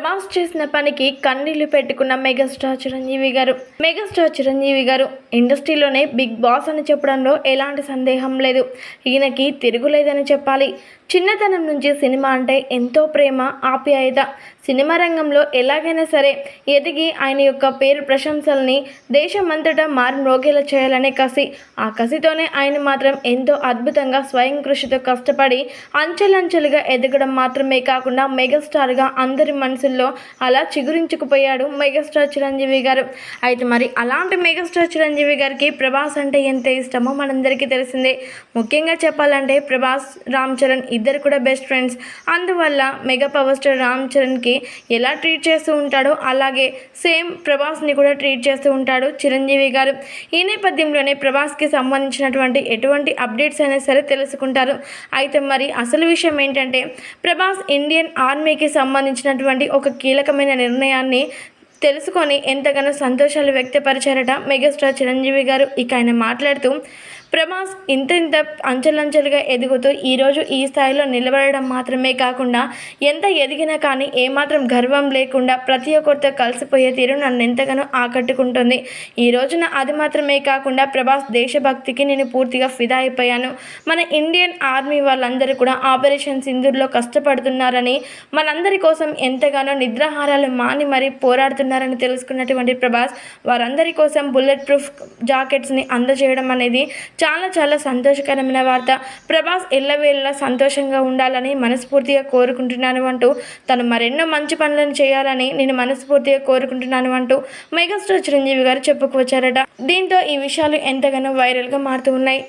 ప్రభాస్ చేసిన పనికి కన్నీళ్ళు పెట్టుకున్న మెగాస్టార్ చిరంజీవి గారు. మెగాస్టార్ చిరంజీవి గారు ఇండస్ట్రీలోనే బిగ్ బాస్ అని చెప్పడంలో ఎలాంటి సందేహం లేదు. ఈయనకి తిరుగులేదని చెప్పాలి. చిన్నతనం నుంచి సినిమా అంటే ఎంతో ప్రేమ ఆప్యాయత. సినిమా రంగంలో ఎలాగైనా సరే ఎదిగి ఆయన యొక్క పేరు ప్రశంసల్ని దేశమంతటా మారుమ్రోగేలా చేయాలనే కసి. ఆ కసితోనే ఆయన మాత్రం ఎంతో అద్భుతంగా స్వయం కృషితో కష్టపడి అంచెలంచెలుగా ఎదగడం మాత్రమే కాకుండా మెగాస్టార్గా అందరి మనసుల్లో అలా చిగురించుకుపోయాడు మెగాస్టార్ చిరంజీవి గారు. అయితే మరి అలాంటి మెగాస్టార్ చిరంజీవి గారికి ప్రభాస్ అంటే ఎంత ఇష్టమో మనందరికీ తెలిసిందే. ముఖ్యంగా చెప్పాలంటే ప్రభాస్ రామ్ చరణ్ ఇద్దరు కూడా బెస్ట్ ఫ్రెండ్స్ అందువల్ల మెగా పవర్ స్టార్ రామ్ చరణ్కి ఎలా ట్రీట్ చేస్తూ ఉంటాడో అలాగే సేమ్ ప్రభాస్ని కూడా ట్రీట్ చేస్తూ ఉంటాడు చిరంజీవి గారు. ఈ నేపథ్యంలోనే ప్రభాస్కి సంబంధించినటువంటి ఎటువంటి అప్డేట్స్ అయినా సరే తెలుసుకుంటారు. అయితే మరి అసలు విషయం ఏంటంటే ప్రభాస్ ఇండియన్ ఆర్మీకి సంబంధించినటువంటి ఒక ఒక కీలకమైన నిర్ణయాన్ని తెలుసుకొని ఎంతగానో సంతోషాలు వ్యక్తపరిచారట మెగాస్టార్ చిరంజీవి గారు. ఇక ఆయన మాట్లాడుతూ ప్రభాస్ ఇంత ఇంత అంచెలంచెలుగా ఎదుగుతూ ఈరోజు ఈ స్థాయిలో నిలబడడం మాత్రమే కాకుండా ఎంత ఎదిగినా కానీ ఏమాత్రం గర్వం లేకుండా ప్రతి ఒక్కరితో కలిసిపోయే తీరు నన్ను ఎంతగానో ఆకట్టుకుంటుంది. ఈ రోజున అది మాత్రమే కాకుండా ప్రభాస్ దేశభక్తికి నేను పూర్తిగా ఫిదా అయిపోయాను. మన ఇండియన్ ఆర్మీ వాళ్ళందరూ కూడా ఆపరేషన్ సింధూర్లో కష్టపడుతున్నారని మనందరి కోసం ఎంతగానో నిద్రాహారాలు మాని మరీ పోరాడుతున్నారని తెలుసుకున్నటువంటి ప్రభాస్ వారందరి కోసం బుల్లెట్ ప్రూఫ్ జాకెట్స్ని అందజేయడం అనేది చాలా చాలా సంతోషకరమైన వార్త. ప్రభాస్ ఎల్లవేళలా సంతోషంగా ఉండాలని మనస్ఫూర్తిగా కోరుకుంటున్నాను అంటూ తను మరెన్నో మంచి పనులను చేయాలని నేను మనస్ఫూర్తిగా కోరుకుంటున్నాను అంటూ మెగాస్టార్ చిరంజీవి గారు చెప్పుకొచ్చారట దీంతో ఈ విషయాలు ఎంతగానో వైరల్గా మారుతూ ఉన్నాయి.